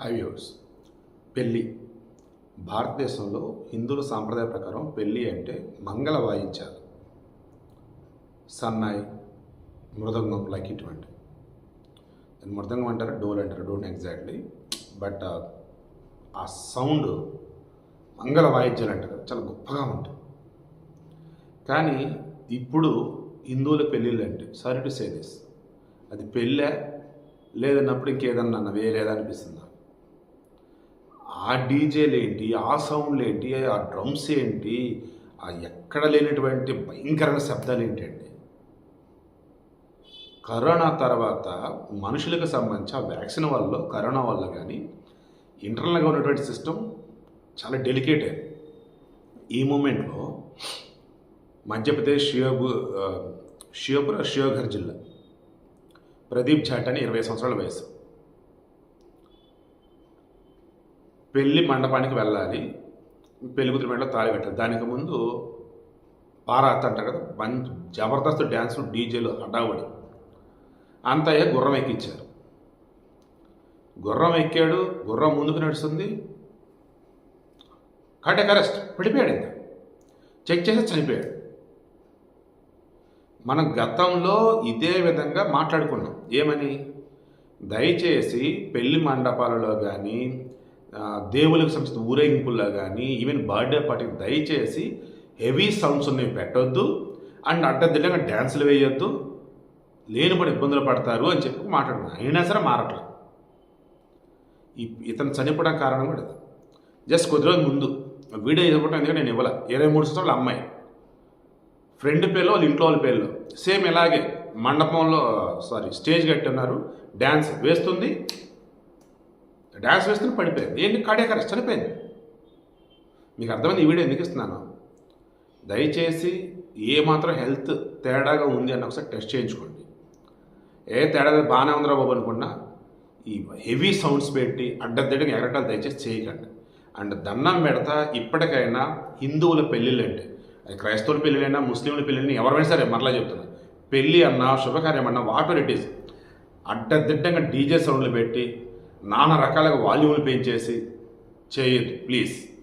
High viewers పెళ్ళి. భారతదేశంలో హిందువుల సాంప్రదాయ ప్రకారం పెళ్ళి అంటే మంగళ వాయించాలి. సన్నాయి మృదంగం లైక్ ఇటువంటి మృదంగం అంటారు డోల్ అంటారు డోంట్ ఎగ్జాక్ట్లీ. బట్ ఆ సౌండ్ మంగళ వాయిద్యాలు అంటారు. చాలా గొప్పగా ఉంటుంది కానీ ఇప్పుడు హిందువుల పెళ్ళిళ్ళు అంటే సారీ టు సే దిస్ అది పెళ్ళే లేదన్నప్పుడు ఇంకేదన్నా అన్న వేరేదా అనిపిస్తుంది? ఆ డీజేలు ఏంటి ఆ సౌండ్లు ఏంటి ఆ డ్రమ్స్ ఏంటి ఆ ఎక్కడ లేనటువంటి భయంకరమైన శబ్దాలు ఏంటండి కరోనా తర్వాత మనుషులకు సంబంధించి ఆ వ్యాక్సిన్ వల్ల కరోనా వల్ల కానీ ఇంటర్నల్గా ఉన్నటువంటి సిస్టమ్ చాలా డెలికేట్. అయింది ఈ మూమెంట్లో మధ్యప్రదేశ్ షియోబు షియోపుర షియోఘర్ జిల్లా ప్రదీప్ జాట్ అని ఇరవై సంవత్సరాల వయసు పెళ్ళి మండపానికి వెళ్ళాలి. పెళ్ళి కూతురు మెడలో తాళి పెట్టాలి. దానికి ముందు పారాత్ అంటారు కదా మంచి జబర్దస్త్ డ్యాన్సులు డీజేలు హడావడి. అంతయ్య గుర్రం ఎక్కించారు. గుర్రం ఎక్కాడు గుర్రం ముందుకు నడుస్తుంది. కార్డియక్ అరెస్ట్ పడిపోయాడు ఇంకా. చెక్ చేసి చనిపోయాడు. మనం గతంలో ఇదే విధంగా మాట్లాడుకున్నాం. ఏమని? దయచేసి పెళ్ళి మండపాలలో కానీ దేవులకు సంబంధించిన ఊరేగింపుల్లో కానీ ఈవెన్ బర్త్డే పార్టీకి దయచేసి హెవీ సౌండ్స్ ఉన్నవి పెట్టొద్దు. అండ్ అడ్డదిడ్డంగా డ్యాన్సులు వేయొద్దు. లేనిపడి ఇబ్బందులు పడతారు అని చెప్పి మాట్లాడుకున్నాం అయినా సరే మారట్లేదు ఈ- ఇతను చనిపోవడం కారణం కూడా జస్ట్ కొద్ది రోజుల ముందు. వీడియో ఇవ్వడం ఎందుకంటే నేను ఇవ్వలే. ఇరవై మూడు సంవత్సరాల అమ్మాయి. ఫ్రెండ్ పేర్లో వాళ్ళ ఇంట్లో వాళ్ళ పేర్లో. సేమ్ ఇలాగే మండపంలో సారీ స్టేజ్ కట్టి ఉన్నారు. డ్యాన్స్ వేస్తుంది. డ్యాన్స్ వేస్తుంది పడిపోయింది ఏంటి కార్డియాక్ అరెస్ట్ చనిపోయింది. మీకు అర్థమైంది ఈ వీడియో ఎందుకు ఇస్తున్నాను? దయచేసి ఏ మాత్రం హెల్త్ తేడాగా ఉంది అని ఒకసారి టెస్ట్ చేయించుకోండి. ఏ తేడా బాగానే ఉందిరా బాబు అనుకున్నా ఈ హెవీ సౌండ్స్ పెట్టి అడ్డదిడ్డగా ఎగరటాలు దయచేసి చేయకండి. అండ్ దండం పెడతా ఇప్పటికైనా హిందువుల పెళ్ళిళ్ళు అంటే అది క్రైస్తవుల పెళ్ళిళ్ళైనా ముస్లింల పెళ్ళిళ్ళని ఎవరైనా సరే మరలా చెప్తున్నా పెళ్ళి అన్నా శుభకార్యం అన్నా వాటర్ ఇట్ ఈస్ అడ్డదిడ్డంగా డీజే సౌండ్లు పెట్టి నానా రకాలుగా వాల్యూములు పెంచేసి చేయొద్దు ప్లీజ్.